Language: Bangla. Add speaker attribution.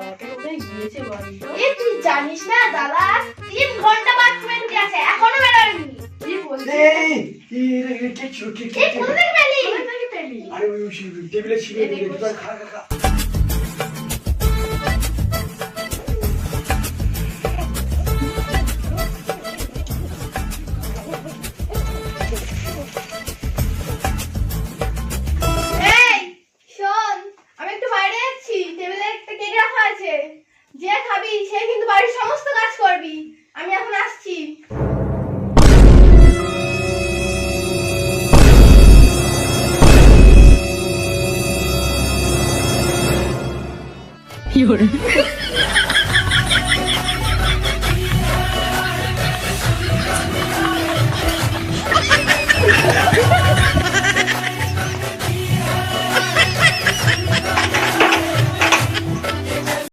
Speaker 1: খাওয়াতে কোথায় গিয়েছে বলতো
Speaker 2: এ তুই জানিস না দাদা তিন ঘণ্টা বাথরুমে ঢুকে আছে এখনও বেরোয়নি।
Speaker 1: কি বলছিস?
Speaker 3: এই?
Speaker 2: কোথা থেকে পেলি?
Speaker 3: আরে ওই টেবিলে ছিল খা খা।
Speaker 2: রাখা যে খাবি সে কিন্তু বাড়ির সমস্ত কাজ করবি। আমি এখন আসছি।
Speaker 1: কি